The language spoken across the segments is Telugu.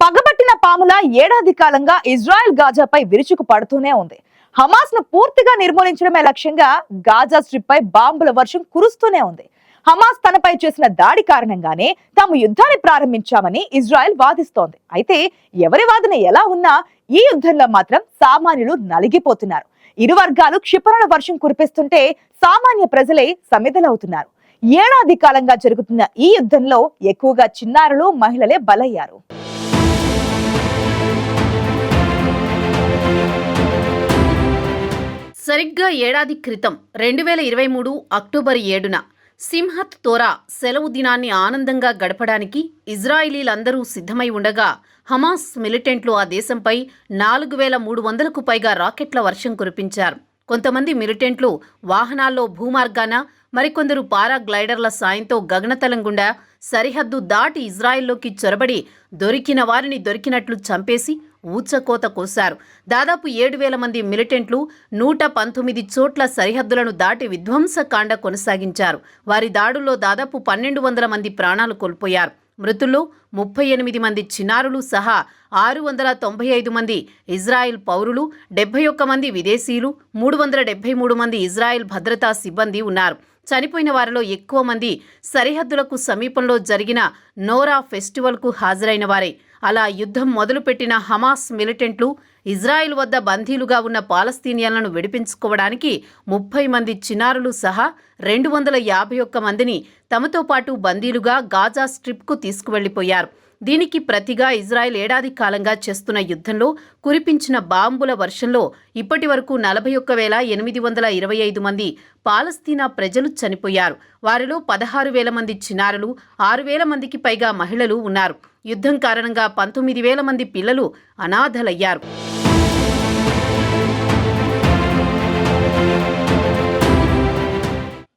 పగబట్టిన ఏడాది కాలంగా ఇజ్రాయెల్ గాజాపై విరుచుకు పడుతూనే ఉంది. హమాస్ను పూర్తిగా నిర్మూలించడమే లక్ష్యంగా గాజా స్ట్రిప్ పై బాంబుల వర్షం కురుస్తూనే ఉంది. హమాస్ తనపై చేసిన దాడి కారణంగానే తాము యుద్ధాన్ని ప్రారంభించామని ఇజ్రాయెల్ వాదిస్తోంది. అయితే ఎవరి వాదన ఎలా ఉన్నా ఈ యుద్ధంలో మాత్రం సామాన్యులు నలిగిపోతున్నారు. ఇరు వర్గాలు క్షిపణుల వర్షం కురిపిస్తుంటే సామాన్య ప్రజలే సమిధలవుతున్నారు. ఏడాది కాలంగా జరుగుతున్న ఈ యుద్ధంలో ఎక్కువగా చిన్నారులు మహిళలే బలయ్యారు. సరిగ్గా ఏడాది క్రితం రెండు వేల ఇరవై మూడు అక్టోబర్ ఏడున సింహత్ తోరా సెలవు దినాన్ని ఆనందంగా గడపడానికి ఇజ్రాయిలీలందరూ సిద్ధమై ఉండగా హమాస్ మిలిటెంట్లు ఆ దేశంపై నాలుగు వేల మూడు వందలకు పైగా రాకెట్ల వర్షం కురిపించారు. కొంతమంది మిలిటెంట్లు వాహనాల్లో భూమార్గాన మరికొందరు పారాగ్లైడర్ల సాయంతో గగనతలం గుండా సరిహద్దు దాటి ఇజ్రాయెల్లోకి చొరబడి దొరికిన వారిని దొరికినట్లు చంపేసి ఊచకోత కోశారు. దాదాపు ఏడు వేల మంది మిలిటెంట్లు నూట పంతొమ్మిది చోట్ల సరిహద్దులను దాటి విధ్వంసకాండ కొనసాగించారు. వారి దాడుల్లో దాదాపు పన్నెండు వందల మంది ప్రాణాలు కోల్పోయారు. మృతుల్లో ముప్పై ఎనిమిది మంది చిన్నారులు సహా ఆరు వందల తొంభై ఐదు మంది ఇజ్రాయెల్ పౌరులు డెబ్బై ఒక్క మంది విదేశీయులు మూడు వందల డెబ్బై మూడు మంది ఇజ్రాయెల్ భద్రతా సిబ్బంది ఉన్నారు. చనిపోయిన వారిలో ఎక్కువ మంది సరిహద్దులకు సమీపంలో జరిగిన నోరా ఫెస్టివల్కు హాజరైన వారే. అలా యుద్ధం మొదలుపెట్టిన హమాస్ మిలిటెంట్లు ఇజ్రాయెల్ వద్ద బందీలుగా ఉన్న పాలస్తీనియన్లను విడిపించుకోవడానికి ముప్పై మంది చిన్నారులు సహా రెండు వందల యాభై ఒక్క మందిని తమతో పాటు బందీలుగా గాజా స్ట్రిప్కు తీసుకువెళ్ళిపోయారు దీనికి ప్రతిగా ఇజ్రాయెల్ ఏడాది కాలంగా చేస్తున్న యుద్ధంలో కురిపించిన బాంబుల వర్షంలో ఇప్పటి వరకు నలభై ఒక్క వేల ఎనిమిది వందల ఇరవై ఐదు మంది పాలస్తీనా ప్రజలు చనిపోయారు. వారిలో పదహారు వేల మంది చిన్నారులు ఆరు వేల మందికి పైగా మహిళలు ఉన్నారు. యుద్ధం కారణంగా పంతొమ్మిది వేల మంది పిల్లలు అనాథలయ్యారు.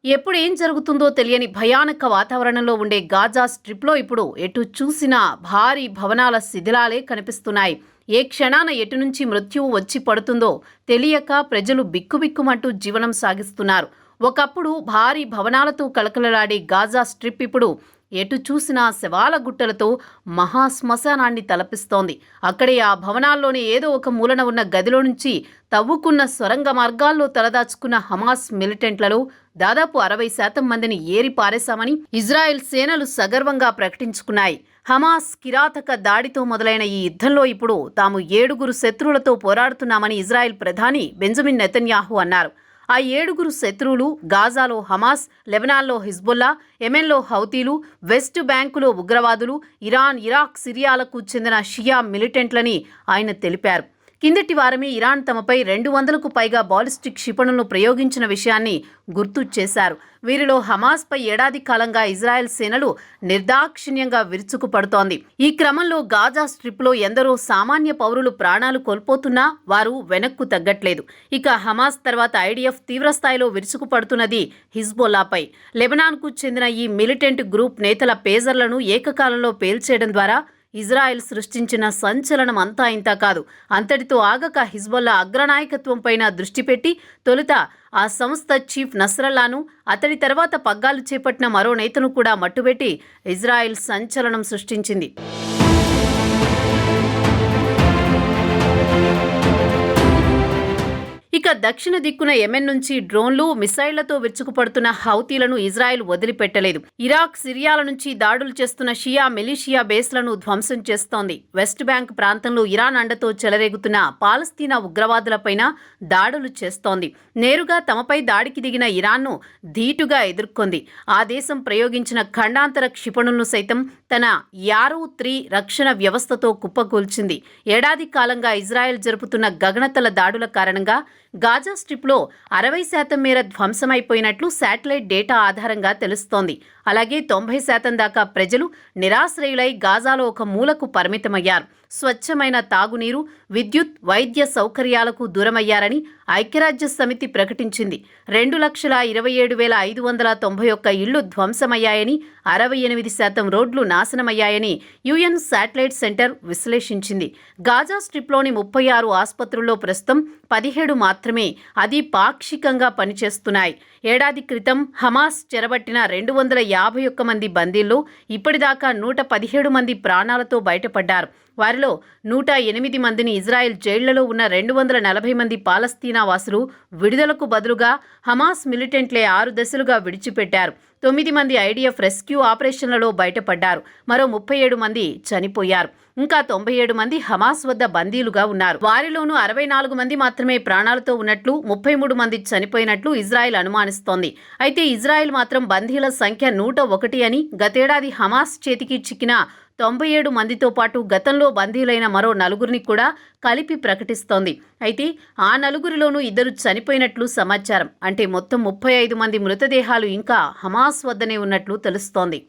ఎప్పుడు ఏం జరుగుతుందో తెలియని భయానక వాతావరణంలో ఉండే గాజా స్ట్రిప్లో ఇప్పుడు ఎటు చూసినా భారీ భవనాల శిథిలాలే కనిపిస్తున్నాయి. ఏ క్షణాన ఎటు నుంచి మృత్యువు వచ్చి పడుతుందో తెలియక ప్రజలు బిక్కుబిక్కుమంటూ జీవనం సాగిస్తున్నారు. ఒకప్పుడు భారీ భవనాలతో కలకలలాడే గాజా స్ట్రిప్ ఇప్పుడు ఎటు చూసినా శవాల గుట్టలతో మహా శ్మశానాన్ని తలపిస్తోంది. అక్కడే ఆ భవనాల్లోని ఏదో ఒక మూలన ఉన్న గదిలో నుంచి తవ్వుకున్న సొరంగ మార్గాల్లో తలదాచుకున్న హమాస్ మిలిటెంట్లలో దాదాపు అరవై శాతం మందిని ఏరి పారేశామని ఇజ్రాయెల్ సేనలు సగర్వంగా ప్రకటించుకున్నాయి. హమాస్ కిరాతక దాడితో మొదలైన ఈ యుద్ధంలో ఇప్పుడు తాము ఏడుగురు శత్రువులతో పోరాడుతున్నామని ఇజ్రాయెల్ ప్రధాని బెంజమిన్ నెతన్యాహు అన్నారు. ఆ ఏడుగురు శత్రువులు గాజాలో హమాస్ లెబనాన్లో హిజ్బుల్లా ఎమెన్లో హౌతీలు వెస్ట్ బ్యాంకులో ఉగ్రవాదులు ఇరాన్ ఇరాక్ సిరియాలకు చెందిన షియా మిలిటెంట్లని ఆయన తెలిపారు. కిందటి వారమే ఇరాన్ తమపై రెండు వందలకు పైగా బాలిస్టిక్ క్షిపణులను ప్రయోగించిన విషయాన్ని గుర్తు చేశారు. వీరిలో హమాస్పై ఏడాది కాలంగా ఇజ్రాయెల్ సేనలు నిర్దాక్షిణ్యంగా విరుచుకుపడుతోంది. ఈ క్రమంలో గాజా స్ట్రిప్లో ఎందరో సామాన్య పౌరులు ప్రాణాలు కోల్పోతున్నా వారు వెనక్కు తగ్గట్లేదు. ఇక హమాస్ తర్వాత ఐడిఎఫ్ తీవ్రస్థాయిలో విరుచుకుపడుతున్నది హిజ్బోలాపై లెబనాన్కు చెందిన ఈ మిలిటెంట్ గ్రూప్ నేతల పేజర్లను ఏకకాలంలో పేల్చేయడం ద్వారా ఇజ్రాయెల్ సృష్టించిన సంచలనం అంతా ఇంతా కాదు. అంతటితో ఆగక హిజ్బుల్లా అగ్రనాయకత్వంపైన దృష్టి పెట్టి తొలుత ఆ సంస్థ చీఫ్ నస్రల్లాను అతడి తర్వాత పగ్గాలు చేపట్టిన మరో నేతను కూడా మట్టుబెట్టి ఇజ్రాయెల్ సంచలనం సృష్టించింది. ఇక దక్షిణ దిక్కున యెమెన్ నుంచి డ్రోన్లు మిసైళ్ళతో విరుచుకుపడుతున్న హౌతీలను ఇజ్రాయెల్ వదిలిపెట్టలేదు. ఇరాక్ సిరియాల నుంచి దాడులు చేస్తున్న షియా మిలిషియా బేస్లను ధ్వంసం చేస్తోంది. వెస్ట్ బ్యాంక్ ప్రాంతంలో ఇరాన్ అండతో చెలరేగుతున్న పాలస్తీనా ఉగ్రవాదులపైన దాడులు చేస్తోంది. నేరుగా తమపై దాడికి దిగిన ఇరాన్ను ధీటుగా ఎదుర్కొంది. ఆ దేశం ప్రయోగించిన ఖండాంతర క్షిపణులను సైతం తన యారో త్రీ రక్షణ వ్యవస్థతో కుప్పకూల్చింది. ఏడాది కాలంగా ఇజ్రాయెల్ జరుపుతున్న గగనతల దాడుల కారణంగా గాజా స్ట్రిప్లో అరవై శాతం మేర ధ్వంసమైపోయినట్లు శాటిలైట్ డేటా ఆధారంగా తెలుస్తోంది. అలాగే తొంభై శాతం దాకా ప్రజలు నిరాశ్రయులై గాజాలో ఒక మూలకు పరిమితమయ్యారు. స్వచ్ఛమైన తాగునీరు విద్యుత్ వైద్య సౌకర్యాలకు దూరమయ్యారని ఐక్యరాజ్య సమితి ప్రకటించింది. రెండు లక్షల ఇరవై ఏడు వేల ఐదు వందల తొంభై ఒక్క ఇళ్ళు ధ్వంసమయ్యాయని అరవై ఎనిమిది శాతం రోడ్లు నాశనమయ్యాయని యుఎన్ శాటిలైట్ సెంటర్ విశ్లేషించింది. గాజా స్ట్రిప్లోని ముప్పై ఆరు ఆసుపత్రుల్లో ప్రస్తుతం పదిహేడు మాత్రమే అది పాక్షికంగా పనిచేస్తున్నాయి. ఏడాది క్రితం హమాస్ చెరబట్టిన రెండు వందల యాభై ఒక్క మంది బందీల్లో ఇప్పటిదాకా నూట పదిహేడు మంది ప్రాణాలతో బయటపడ్డారు. వారిలో నూట ఎనిమిది మందిని ఇజ్రాయెల్ జైళ్ళలో ఉన్న రెండు వందల నలభై మంది పాలస్తీనా వాసులు విడుదలకు బదులుగా హమాస్ మిలిటెంట్లే ఆరు దశలుగా విడిచిపెట్టారు. తొమ్మిది మంది ఐడిఎఫ్ రెస్క్యూ ఆపరేషన్లలో బయటపడ్డారు. మరో ముప్పై ఏడు మంది చనిపోయారు. ఇంకా తొంభై ఏడు మంది హమాస్ వద్ద బందీలుగా ఉన్నారు. వారిలోనూ అరవై నాలుగు మంది మాత్రమే ప్రాణాలతో ఉన్నట్లు ముప్పై మూడు మంది చనిపోయినట్లు ఇజ్రాయెల్ అనుమానిస్తోంది. అయితే ఇజ్రాయెల్ మాత్రం బందీల సంఖ్య నూట ఒకటి అని గతేడాది హమాస్ చేతికి చిక్కిన తొంభై ఏడు మందితో పాటు గతంలో బందీలైన మరో నలుగురిని కూడా కలిపి ప్రకటిస్తోంది. అయితే ఆ నలుగురిలోనూ ఇద్దరు చనిపోయినట్లు సమాచారం. అంటే మొత్తం ముప్పై ఐదు మంది మృతదేహాలు ఇంకా హమాస్ వద్దనే ఉన్నట్లు తెలుస్తోంది.